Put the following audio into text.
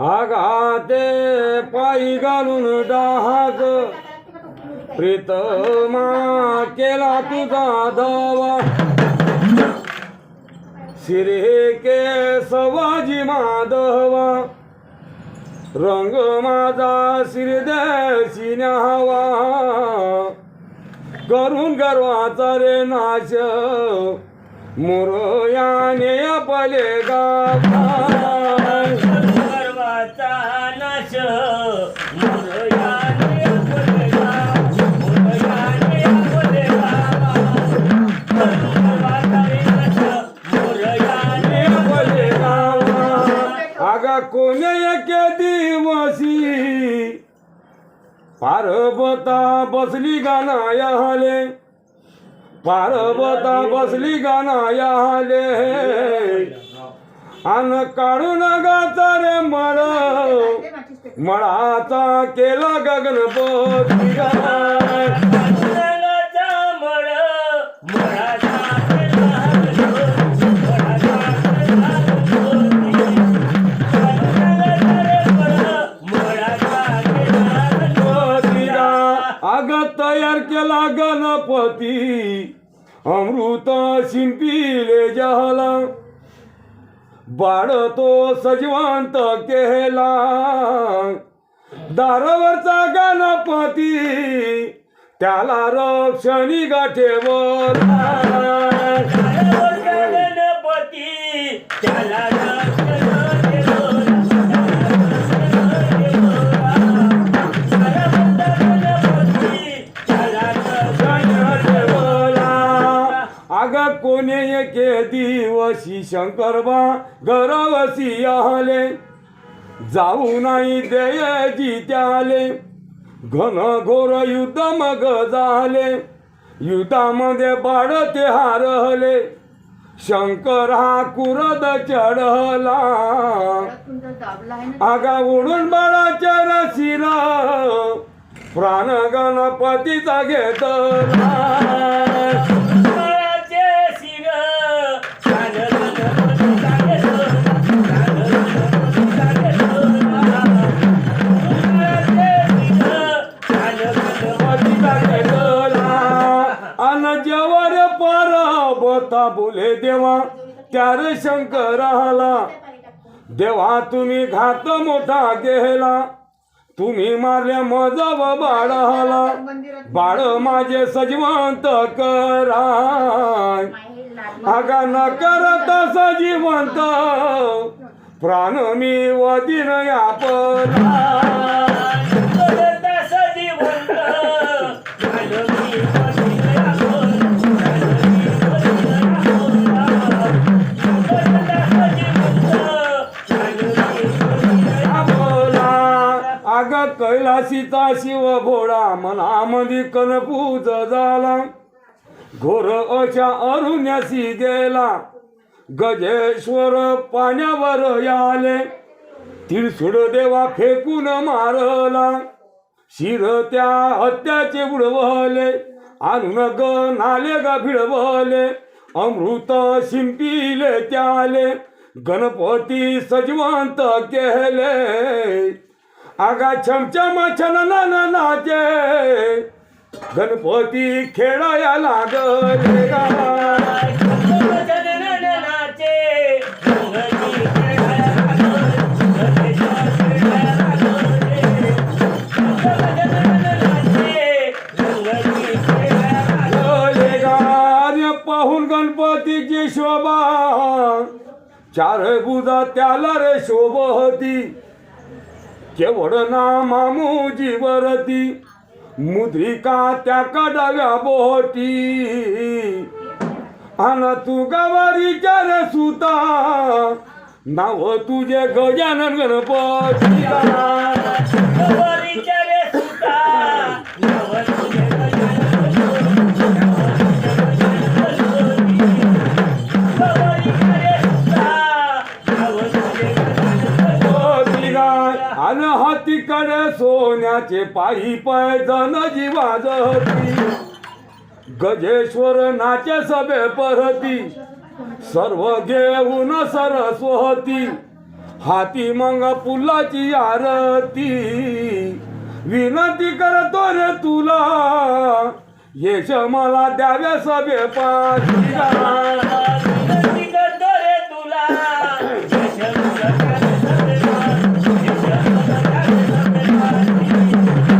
आघाते पायी घालून डहाग प्रीतमा केला तुझा धावा शिरे के सवाजी माधवा. रंग माझा शिरदेशी न्यावा करून गर्वाचा रे नाश. मुरयाने आपले नाश. मोरयाने बोलेगा मोरयाने बोलेगा गर्वाचा रे नाश मोरयाने बोलेगा आगा कोणे एके दिवशी पार्वता बसली गाना हले. पार्वता बसली गाना हले. अन काढून गाचा रे मळ. मळाचा केला गगनपती गाना तयार केला गणपती. अमृत शिंपीले झाला बाळ तो सजवंत केला. दारावरचा गणपती त्याला रक्षणी गाठेवला गणपती त्याला एके दिवशी शंकरबा गरवसी आले. जाऊ नाही देयजी त्याले घन घोर युद्ध मग झाले. युद्धामध्ये बाळ ते हारले शंकर हा कुरद चढला. आगा उडून बाळाच्या रसीर प्राण गणपतीचा घेतला. होता बोले देवा त्यार शंकर आला. देवा तुम्ही घात मोठा गेला. तुम्ही मारल्या मज बाळाला बाळ माझे सजीवंत करा आगा न करता सजीवंत प्राण मी वदिन आपला अग कैलासीचा शिव भोळा मनामध्ये कनपूज झाला घोर अशा अरुण्यासी गेला. गजेश्वर पाण्यावर आले तिरसुड देवा फेकून मारला. शिर त्या हत्याचे बुडवले आणून ग नाले ग भिडवले अमृत शिंपिले त्याले. गणपती सजवंत केले. आगा छमछम छन नाचे गणपती खेळाया लागले गा. पाहून गणपतीची शोभा. चार बुजा त्याला रे शोभती. केवळ नामा मुजीवरती मुद्रिका त्या कडव्या बोटी. अन तू गवारी रे सुता नाव तुझे गजानन गणपती हातीकडे सोन्याचे पायी पैजन जी वाजती गजेश्वर नाचे सभे परती. सर्व घेऊन सरस्वती हाती. मग पुलाची आरती. विनंती करतो रे तुला यश मला द्याव्या सभे पाठी